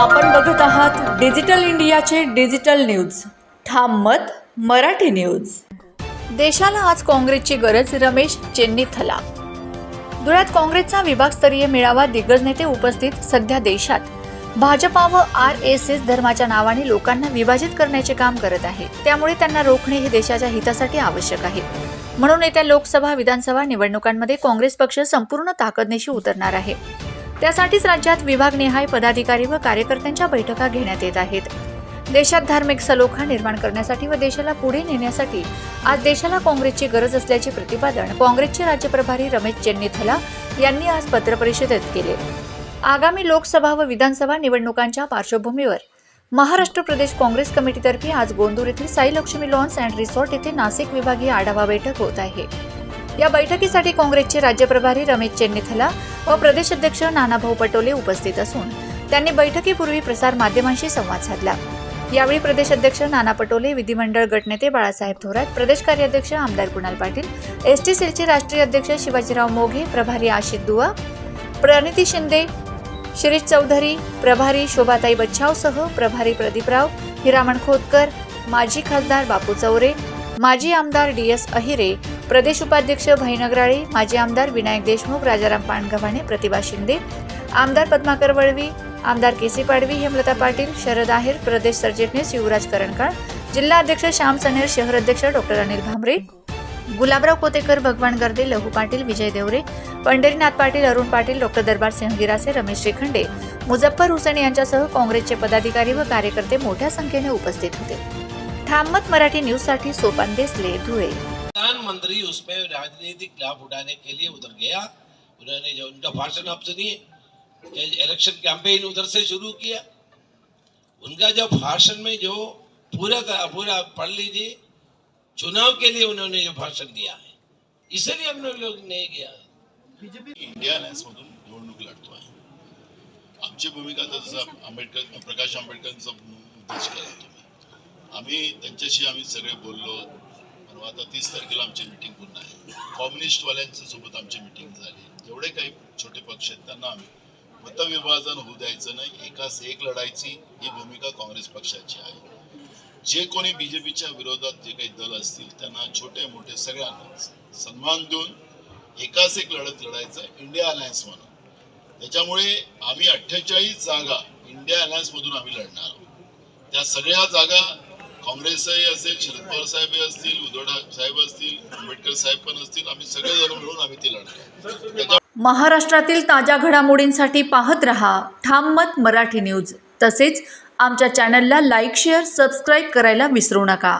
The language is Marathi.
आपण बघत आहात डिजिटल इंडियाचे डिजिटल न्यूज. ठाम मत मराठी न्यूज. देशाला आज काँग्रेसची गरज रमेश चेन्नीथला. धुळ्यात काँग्रेसचा विभागस्तरीय मेळावा दिग्गज नेते उपस्थित सध्या देशात. भाजपा व आर एस एस धर्माच्या नावाने लोकांना विभाजित करण्याचे काम करत आहे. त्यामुळे त्यांना रोखणे हे देशाच्या हितासाठी आवश्यक आहे. म्हणून येत्या लोकसभा विधानसभा निवडणुकांमध्ये काँग्रेस पक्ष संपूर्ण ताकदनेशी उतरणार आहे. त्यासाठीच राज्यात विभागनिहाय पदाधिकारी व कार्यकर्त्यांच्या बैठका घेण्यात येत आहेत. देशात धार्मिक सलोखा निर्माण करण्यासाठी व देशाला पुढे नेण्यासाठी आज देशाला काँग्रेसची गरज असल्याचे प्रतिपादन काँग्रेसचे राज्य प्रभारी रमेश चेन्नीथला यांनी आज पत्रपरिषदेत केले. आगामी लोकसभा व विधानसभा निवडणुकांच्या पार्श्वभूमीवर महाराष्ट्र प्रदेश काँग्रेस कमिटीतर्फे आज गोंदूर येथील Sai Lakshmi lawns and resort येथे नाशिक विभागीय आढावा बैठक होत आहे. या बैठकीसाठी काँग्रेसचे राज्य प्रभारी रमेश चेन्नीथला व प्रदेश अध्यक्ष नानाभाऊ पटोले उपस्थित असून त्यांनी बैठकीपूर्वी प्रसार माध्यमांशी संवाद साधला. यावेळी प्रदेश अध्यक्ष नाना पटोले विधिमंडळ गटनेते बाळासाहेब थोरात प्रदेश कार्याध्यक्ष आमदार कुणाल पाटील एस टी सेलचे राष्ट्रीय अध्यक्ष शिवाजीराव मोघे प्रभारी आशित दुआ प्रणिती शिंदे शिरीष चौधरी प्रभारी शोभाताई बच्छावसह प्रभारी प्रदीपराव हिरामण खोतकर माजी खासदार बापू चौरे माजी आमदार डी एस अहिरे प्रदेश उपाध्यक्ष भैनगराळे माजी आमदार विनायक देशमुख राजाराम पाणगव्हाणे प्रतिभा शिंदे आमदार पद्माकर वळवी आमदार केसी पाडवी हेमलता पाटील शरद आहेर प्रदेश सरचिटणीस युवराज करणकाळ जिल्हा अध्यक्ष श्याम सनेर शहर अध्यक्ष डॉक्टर अनिल भांबरे गुलाबराव कोतेकर भगवान गर्दे लहू पाटील विजय देवरे पंढरीनाथ पाटील अरुण पाटील डॉक्टर दरबार सिंह गिरासे रमेश श्रीखंडे मुझफ्फर हुसेन यांच्यासह काँग्रेसचे पदाधिकारी व कार्यकर्ते मोठ्या संख्येने उपस्थित होते. ठाममत मराठी न्यूजसाठी सोपान देसले धुळे. प्रधानमंत्री उसमें राजनीतिक लाभ उठाने के लिए उधर गया। उन्होंने जो उनका भाषण आप सुनिए कि इलेक्शन कैंपेन उधर से शुरू किया। उनका जो भाषण में जो पूरा का पूरा पढ़ लीजिए चुनाव के लिए उन्होंने जो भाषण दिया है। इसलिए हम लोग नहीं गया। इंडिया अलायन्समधून निवडणूक लढतो आहे आमची भूमिका जसं आंबेडकर प्रकाश आंबेडकरांचा उद्देश केला आम्ही त्यांच्याशी आम्ही सगळे बोललो पण आता तीस तारखेला आमची मिटिंग पुन्हा आहे. कम्युनिस्टवाल्यांच्या सोबत आमची मिटिंग झाली. जेवढे काही छोटे पक्ष आहेत त्यांना आम्ही मतविभाजन होऊ द्यायचं नाही. एकास एक लढायची ही भूमिका काँग्रेस पक्षाची आहे. जे कोणी बीजेपीच्या विरोधात जे काही दल असतील त्यांना छोटे मोठे सगळ्यांना सन्मान देऊन एकाच एक लढत लढायचा इंडिया अलायन्स म्हणून. त्याच्यामुळे आम्ही अठ्ठेचाळीस जागा इंडिया अलायन्स मधून आम्ही लढणार आहोत. त्या सगळ्या जागा काँग्रेसही असेल शरद पवार साहेब असतील उद्धव साहेब असतील आंबेडकर साहेब पण असतील आम्ही सगळेजण मिळून आम्ही ती लढतो. महाराष्ट्रातील ताज्या घडामोडींसाठी पाहत रहा ठाम मत मराठी न्यूज. तसेच आमच्या चॅनलला लाईक शेअर सबस्क्राईब करायला विसरू नका.